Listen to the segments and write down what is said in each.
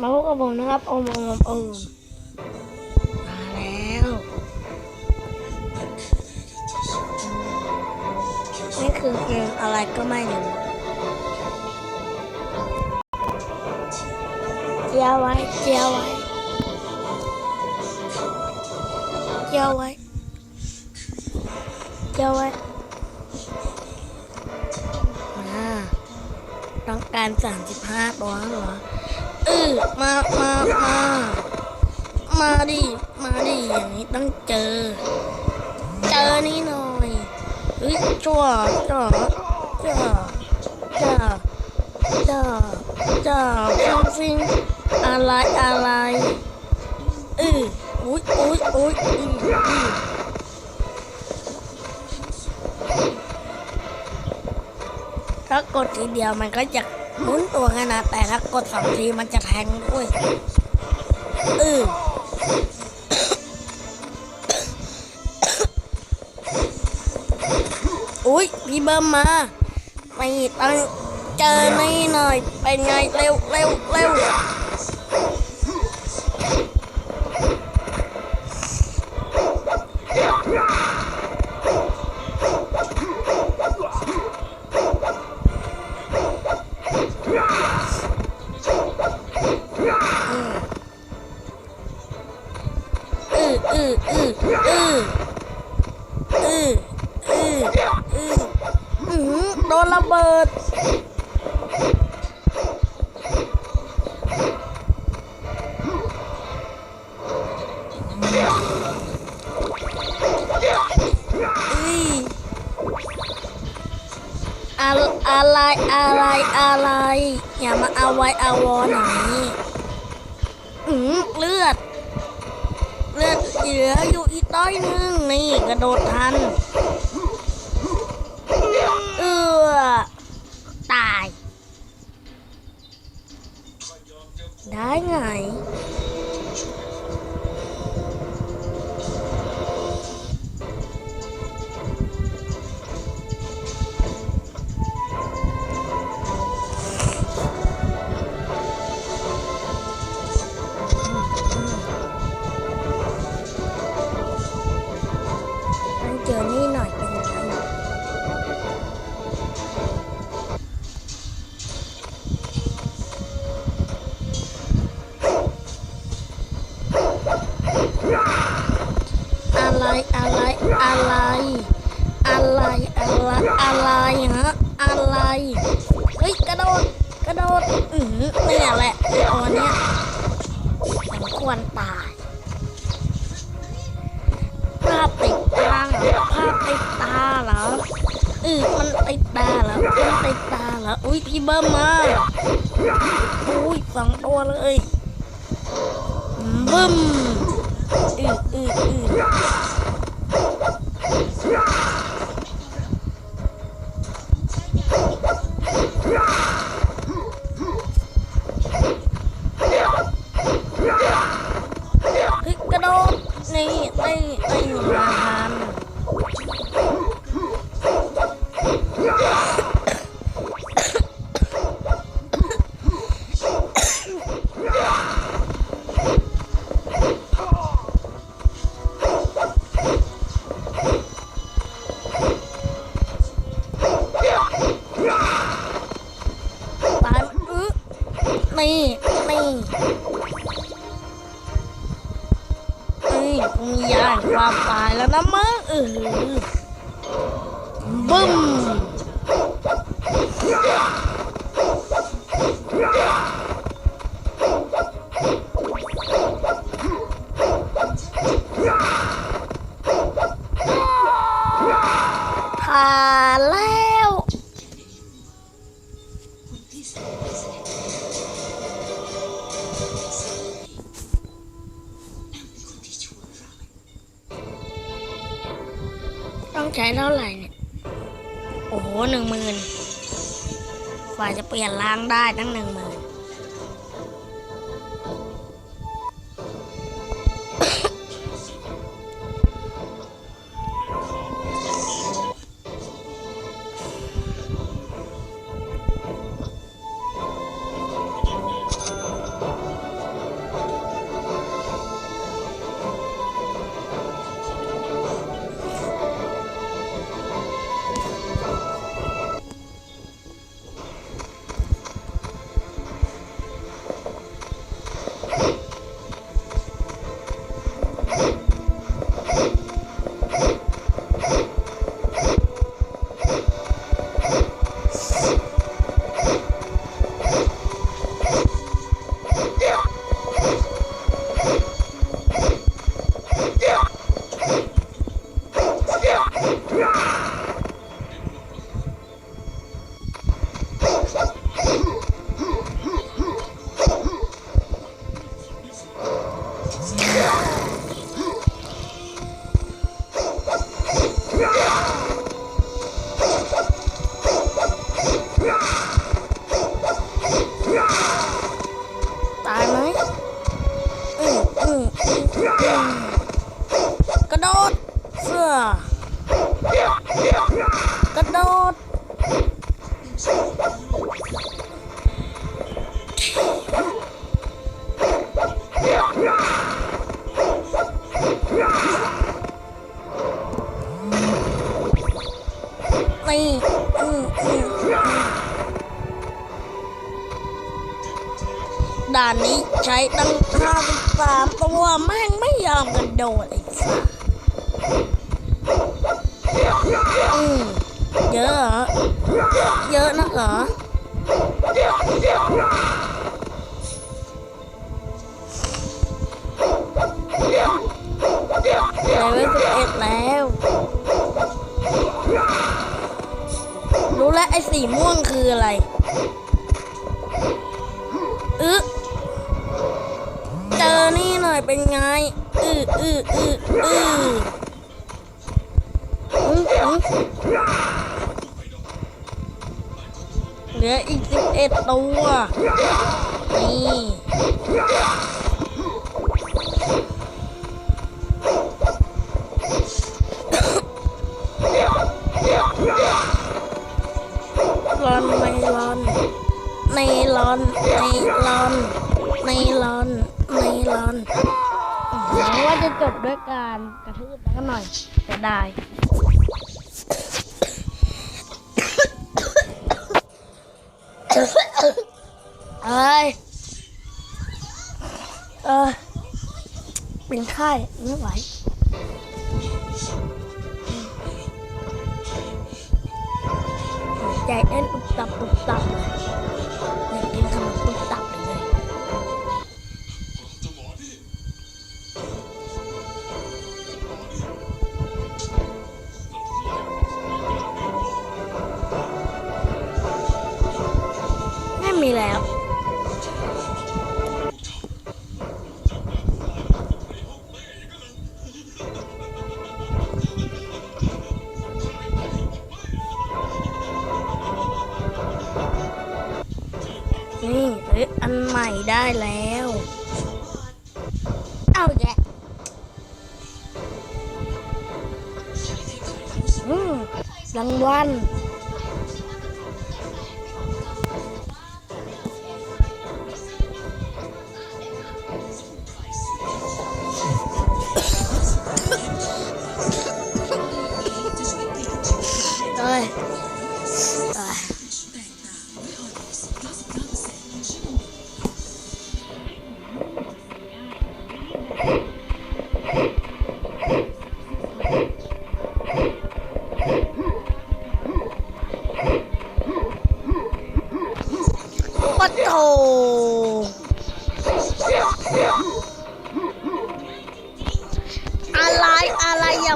มาพบกับผมนะครับโอมโอมโอมมาแล้วนี่คือเกมอะไรก็ไม่รู้เจียวไว้เจียวไว้เจียวไว้เจียวไว้มาต้องการสามสิบห้าตัวเหรอ ออมามามามาดิมาดิอย่างนี้ต้องเจอ เจอนี่หน่อยเฮ้ยจ้วจ้าจ้าจ้าจ้าจ้าฟิงฟิงอะไรอะไรเอออุ้ยอุ้ยอุ้ยอืออือถ้ากดทีเดียวมันก็จะ หมุนตัวไงนะแต่ถ้ากดสองทีมันจะแทงด้วยเอออุ้ยพี่เบิ้มมาไม่ต้องเจอนี่หน่อยเป็นไงเร็วเร็วเร็ว อะไร อย่ามาเอาไว้อาวอนอย่างนี้อือเลือด เลือดเหลืออยู่อีกต้อยหนึงนี่กระโดดทัน เออตาย ได้ไง เนี่ยแหละตัวเนี้ยมันควรตายภาพติดตาเหรอภาพติดตาเหรออือมันติดตาเหรอมันติดตาเหรออุ้ยพี่เบิ้มมาอุ้ยสองตัวเลยบึ้มอืออืออือ บึ้มผ่านแล้ หร่เนี่ยโอ้โหหนึ่งหมื่นกว่าจะเปลี่ยนล้างได้ตั้งหนึ่งหมื่น ช้ตั้งห้าสิบสามตัวแม่งไม่ยอมกระโดดไอ้สัสอืมเยอะเหรอ เยอะนักเหรอเลเวลสิบเอ็ดแล้ว รู้แล้วไอ้สีม่วงคืออะไรอึเจอนี่หน่อยเป็นไง อืออืออืออืออเหลืออีกสิบเอ็ดตัว นี่ จะได้เอ้ยเออเป็นไข้ไม่ไหวใจเต้นตุบตับตุบตับ ได้แล้ว เอาแยะรางวัล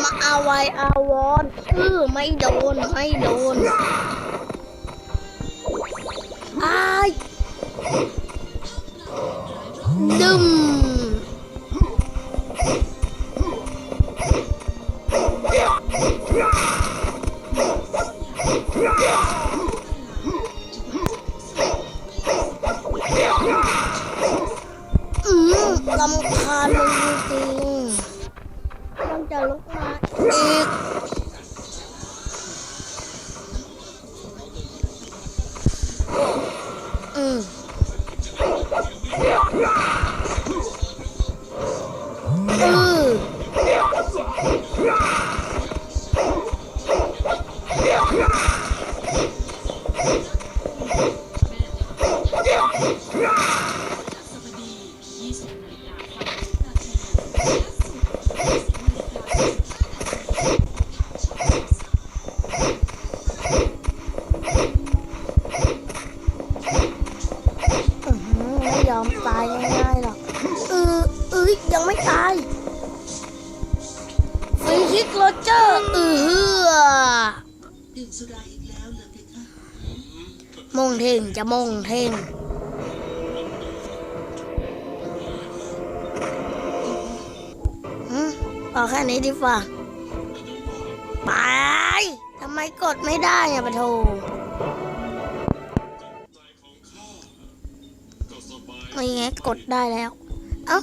มาอาไวอาวอนเออไม่โดน ไม่โดนอายดึม จะมงเท่งอืมเอาแค่นี้ดีกว่าไปทำไมกดไม่ได้อะปะโทนี่ไงกดได้แล้ว เอ้า